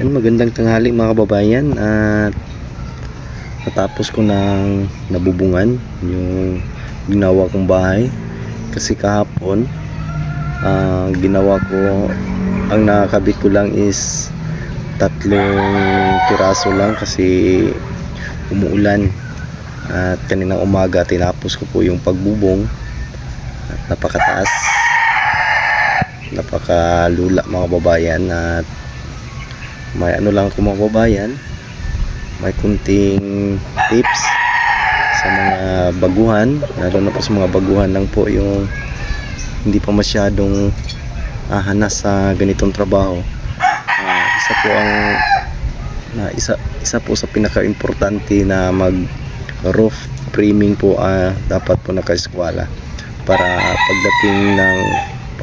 Yan, magandang tanghali mga kababayan. At natapos ko ng nabubungan yung ginawa kong bahay. Kasi kahapon ah, ginawa ko ang nakakabit ko lang is tatlong piraso lang kasi umuulan. At kaninang umaga tinapos ko po yung pagbubong. At napakataas. Napakalula mga babayan at may ano lang ako mga babayan may kunting tips sa mga baguhan. Lalo na po sa mga baguhan lang po yung hindi pa masyadong ahanas sa ganitong trabaho. Ah, isa po ang na isa isa po sa pinaka-importante na mag roof framing po ah, dapat po naka-eskwala. Para pagdating ng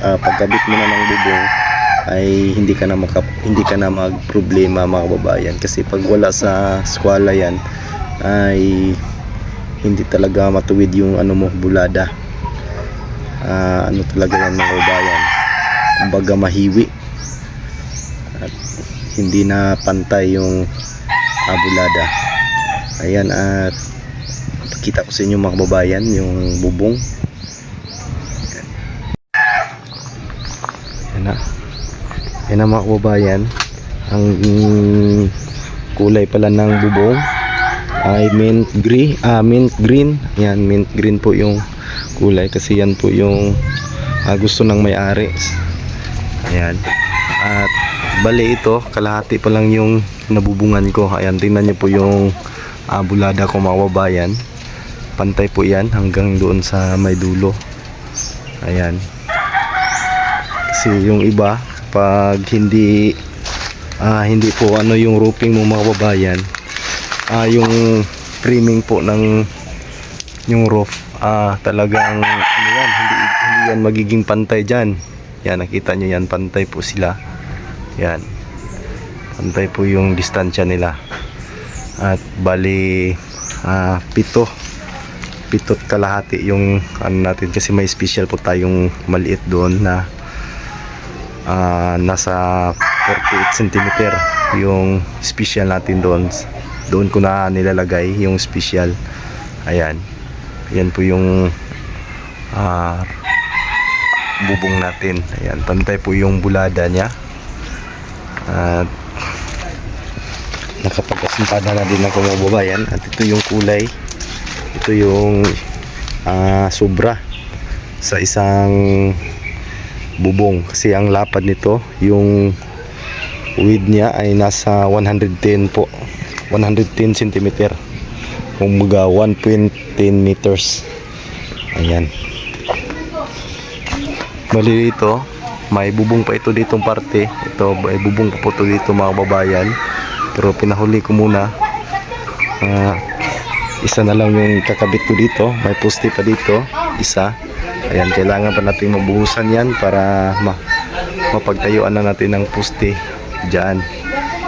ah, pagkabit mo na ng bubong ay hindi ka na maka, hindi ka na magproblema mga kababayan. Kasi pag wala sa eskwela yan ay hindi talaga matuwid yung ano mo bulada. Ah, ano talaga yan mga kababayan? Kumbaga mahiwi. At hindi na pantay yung ah, bulada. Ayan at pakita ko sa inyo mga kababayan yung bubong yan na yan na mga kababayan. Ang mm, kulay pala ng bubong. Ay mint green ah mint green. Yan mint green po yung kulay kasi yan po yung ah, gusto ng may-ari. Ayan. At bali ito kalahati pa lang yung nabubungan ko. Ayan tingnan nyo po yung ah, bulada ko mga kababayan. Pantay po yan hanggang doon sa may dulo. Ayan. Kasi yung iba pag hindi ah, hindi po ano yung roofing mo mga kababayan ah, yung framing po ng yung roof ah, talagang ano yan, hindi, hindi yan magiging pantay dyan. Yan nakita nyo yan pantay po sila. Yan pantay po yung distansya nila. At bali ah, pito pitot kalahati yung ano natin kasi may special po tayong maliit doon na ah, nasa 48 cm yung special natin doon. Doon ko na nilalagay yung special. Ayan. Ayan po yung ah, bubong natin. Ayan pantay po yung bulada niya. At nakapag-asimpada na din ako mga babayan at ito yung kulay. Ito yung ah, sobra sa isang bubong. Kasi ang lapad nito yung width niya ay nasa 110 po. 110 cm kumbaga 1.10 meters. Ayan. Mali dito may bubong pa ito ditong parte. Ito may bubong pa po ito dito mga babayan pero pinahuli ko muna. Ah, isa na lang yung kakabit ko dito. May poste pa dito. Isa. Ayan kailangan pa natin mabuhusan yan para ma mapagtayuan na natin ng poste dyan.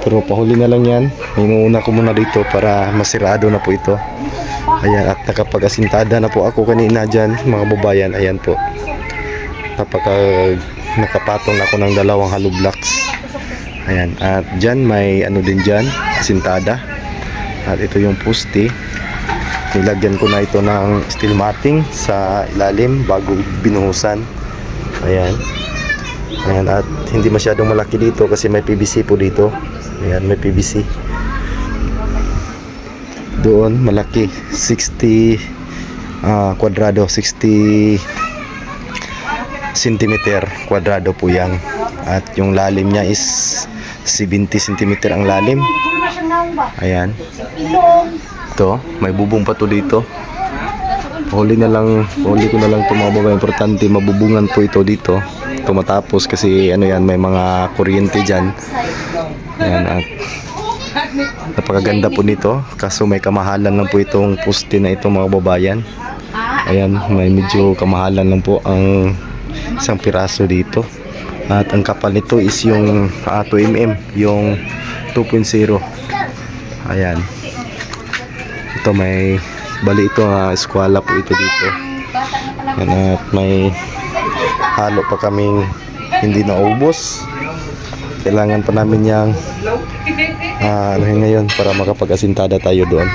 Pero pahuli na lang yan. Inuuna ko muna dito para masirado na po ito. Ayan at nakapag-asintada na po ako kanina dyan mga babayan ayan po. Napaka nakapatong na ako ng dalawang hollow blocks. Ayan at dyan may ano din dyan asintada. At ito yung poste nilagyan ko na ito ng steel matting sa ilalim bago binuhusan. Ayan. Ayan at hindi masyadong malaki dito kasi may PVC po dito. Ayan may PVC doon malaki. 60 ah, kwadrado 60 centimeter kwadrado po yan. At yung lalim niya is 70 centimeter ang lalim. Ayan ito may bubong pa to dito. Huli na lang huli ko na lang ito mga babae. Importante mabubungan po ito dito. Ito matapos kasi ano yan may mga kuryente dyan. Ayan at napakaganda po nito. Kaso may kamahalan lang po itong poste na ito mga babayan. Ayan may medyo kamahalan lang po ang isang piraso dito. At ang kapal nito is yung ah, 2mm yung 2.0 ayan ito may bali ito ah, eskwela po ito dito Yan, at may halo pa kaming hindi naubos kailangan pa namin yung uh, ano yun ngayon para makapag-asintada tayo doon.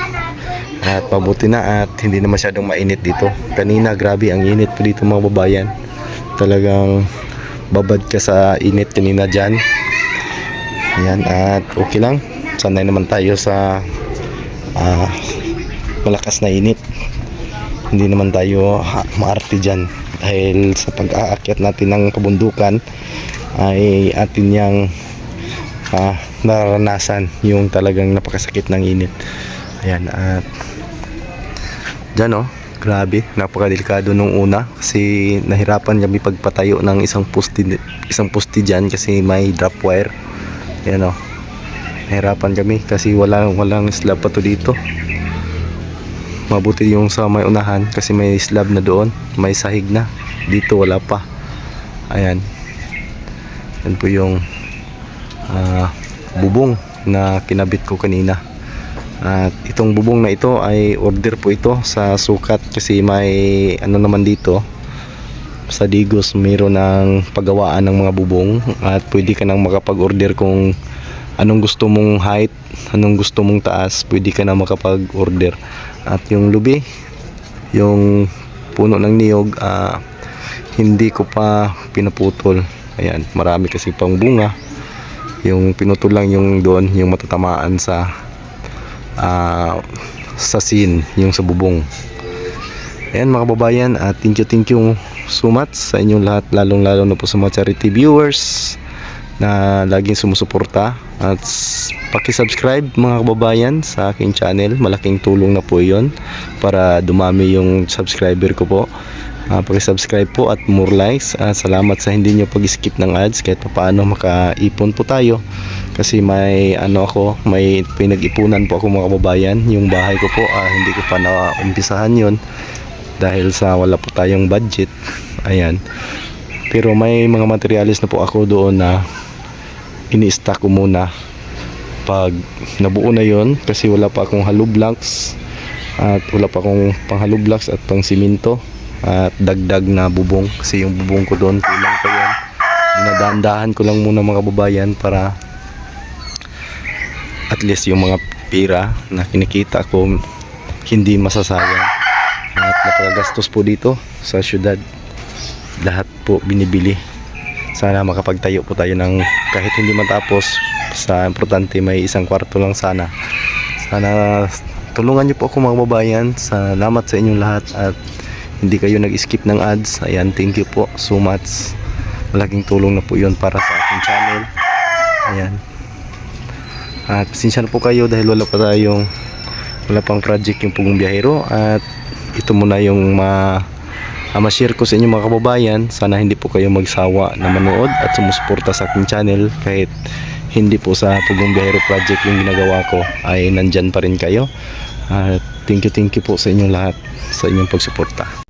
At mabuti na at hindi na masyadong mainit dito. Kanina grabe ang init po dito mga babayan. Talagang babad ka sa init kanina dyan. Ayan at okay lang. Sanay naman tayo sa ah, malakas na init. Hindi naman tayo maarte dyan. Dahil sa pag-aakyat natin ng kabundukan ay atin yang ah, naranasan yung talagang napakasakit ng init. Ayan at Diyan oh, grabe, napakadelikado nung una kasi nahirapan kami pagpatayo ng isang poste isang poste diyan kasi may drop wire. Ayan oh. Nahirapan kami kasi wala walang slab pa to dito. Mabuti yung sa may unahan kasi may slab na doon, may sahig na. Dito wala pa. Ayan. Yan po yung ah, bubong na kinabit ko kanina. At itong bubong na ito ay order po ito sa sukat kasi may ano naman dito sa Digos mayroon ng paggawaan ng mga bubong at pwede ka nang makapag-order kung anong gusto mong height, anong gusto mong taas, pwede ka na makapag-order. At yung lubi, yung puno ng niyog, ah, hindi ko pa pinaputol. Ayan, marami kasi pang bunga. Yung pinutol lang yung doon, yung matatamaan sa ah, sa scene, yung sa bubong. Ayan mga kababayan, at thank you thank you so much sa inyong lahat, lalong lalo na po sa mga charity viewers na laging sumusuporta at paki-subscribe mga kababayan sa aking channel. Malaking tulong na po 'yon para dumami yung subscriber ko po. Uh, paki-subscribe po at more likes. Ah, salamat sa hindi nyo pag-skip ng ads kahit paano makaipon po tayo. Kasi may ano ako, may pinag-ipunan po ako mga kababayan. Yung bahay ko po, ah, hindi ko pa na-umpisahan 'yon dahil sa wala po tayong budget. Ayan. Pero may mga materialis na po ako doon na ini-stack ko muna. Pag nabuo na yon kasi wala pa akong hollow blocks at wala pa akong pang hollow blocks at pang simento at dagdag na bubong. Kasi yung bubong ko doon kulang pa yan dinadahan ko lang muna mga kababayan para at least yung mga pira na kinikita ko hindi masasayang. At napakagastos po dito sa syudad. Lahat po binibili. Sana makapagtayo po tayo ng kahit hindi matapos sa importante may isang kwarto lang sana. Sana tulungan niyo po ako mga babayan salamat sa inyong lahat at hindi kayo nag-skip ng ads. Ayan thank you po so much. Malaking tulong na po yun para sa aking channel. Ayan. At pasensya na po kayo dahil wala pa tayong wala pang project yung pugong biyahero. At ito muna yung ma uh, ma-share ko sa inyo mga kababayan. Sana hindi po kayo magsawa na manood at sumusuporta sa aking channel. Kahit hindi po sa Pugong Biyahero Project yung ginagawa ko ay nandyan pa rin kayo. At thank you thank you po sa inyong lahat sa inyong pagsuporta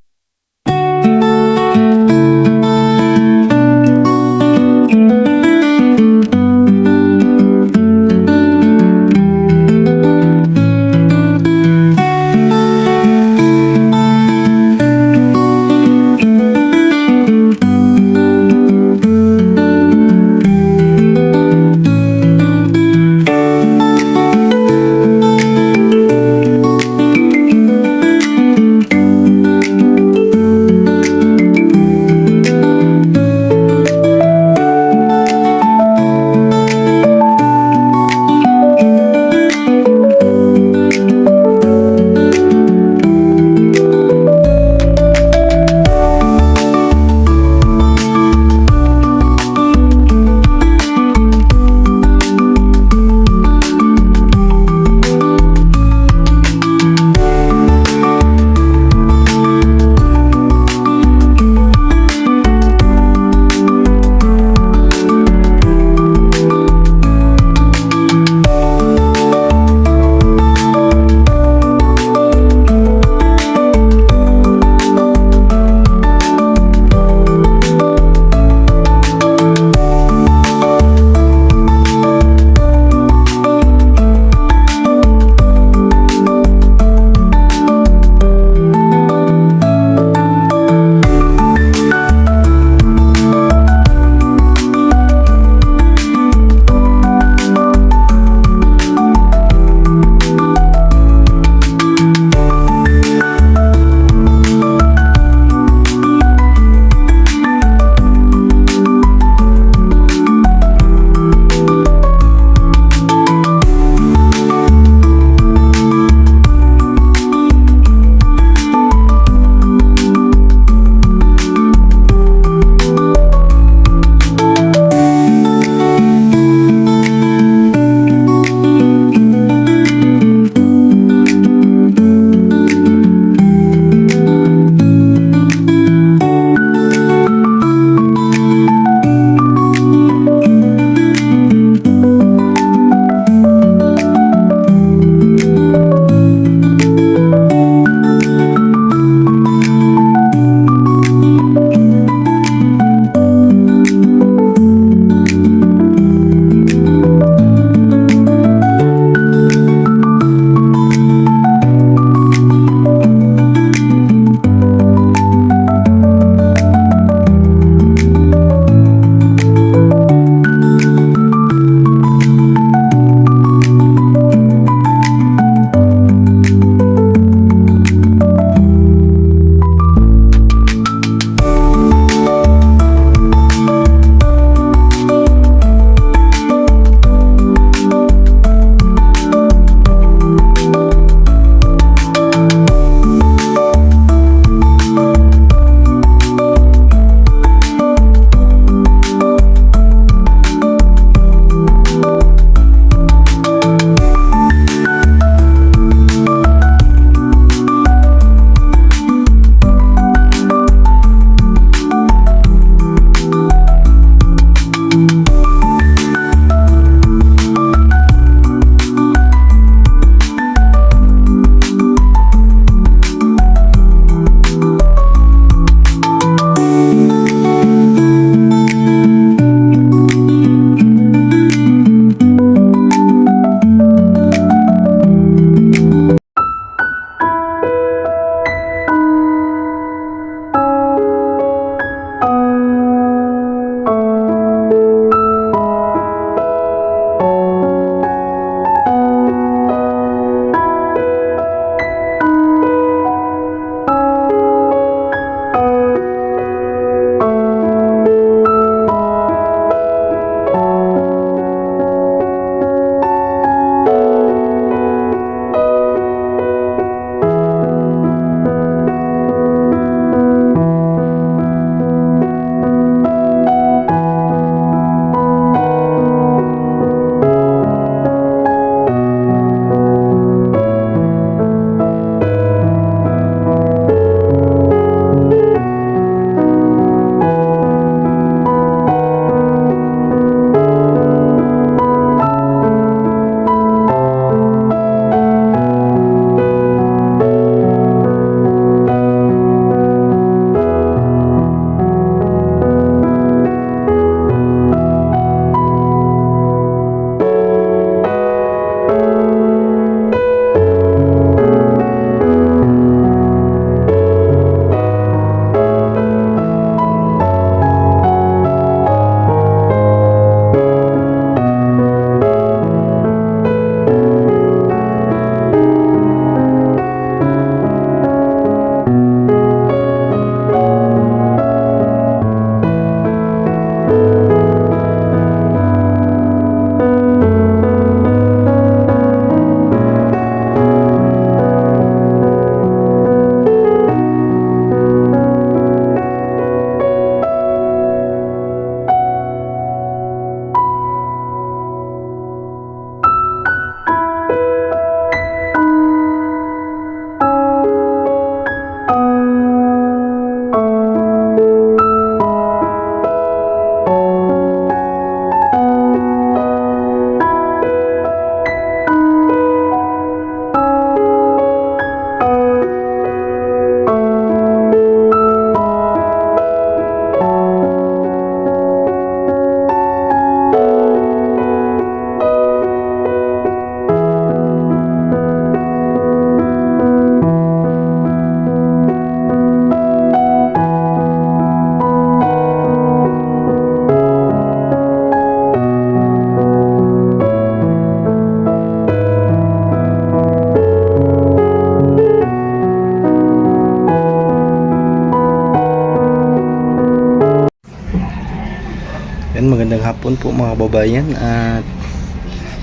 hapon po mga babayan at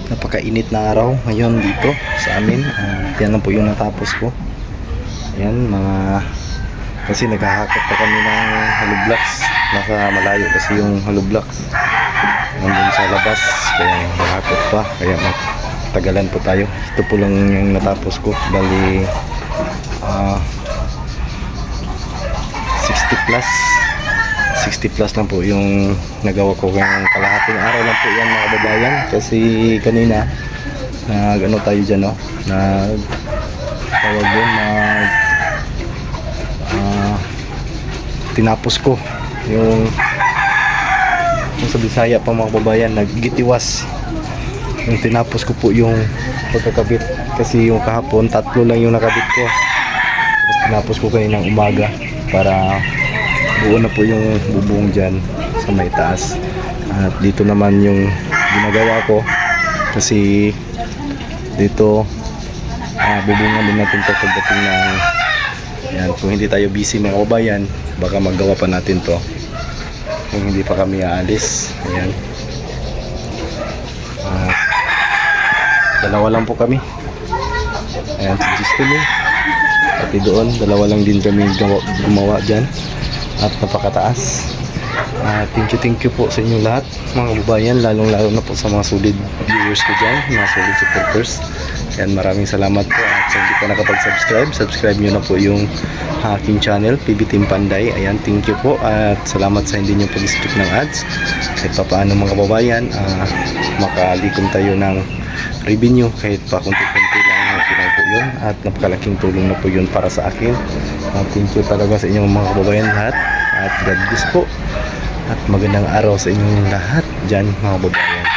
napakainit na araw ngayon dito sa amin. At yan lang po yung natapos ko. Ayan, mga kasi naghahakot pa kami ng hollow blocks. Nasa malayo kasi yung hollow blocks. Nandun sa labas. Kaya naghahakot pa. Kaya tagalan po tayo. Ito po lang yung natapos ko. Bali, ah 60 plus 60 plus lang po yung nagawa ko ngayong kalahating araw lang po yan mga babayan kasi kanina nag ano tayo dyan no? Nag tawag yun nag ah, tinapos ko yung yung sa Bisaya pa mga babayan naggitiwas yung tinapos ko po yung pagkakabit. Kasi yung kahapon tatlo lang yung nakabit ko. Tapos tinapos ko kaninang umaga para buo na po yung bubong dyan sa may taas. At dito naman yung ginagawa ko. Kasi dito ah, bubungan din natin to pagdating ng yan, kung hindi tayo busy mga kabayan baka magawa pa natin to. Kung hindi pa kami aalis ayan. At dalawa lang po kami. Ayan si Justin pati doon dalawa lang din kami gawa, gumawa dyan at napakataas. Ah, thank you thank you po sa inyo lahat mga kababayan lalong lalo na po sa mga solid viewers ko dyan mga solid supporters. Yan maraming salamat po. At sa hindi pa nakapag-subscribe subscribe nyo na po yung aking channel PB Team Panday. Ayan thank you po. At salamat sa hindi nyo pag-skip ng ads. Kahit pa paano mga kababayan ah, makalikom tayo ng revenue. Kahit pa kunti-kunti lang okay lang po yun. At napakalaking tulong na po yun para sa akin. At thank you talaga sa inyong mga kababayan lahat at God bless po. At magandang araw sa inyong lahat dyan mga kababayan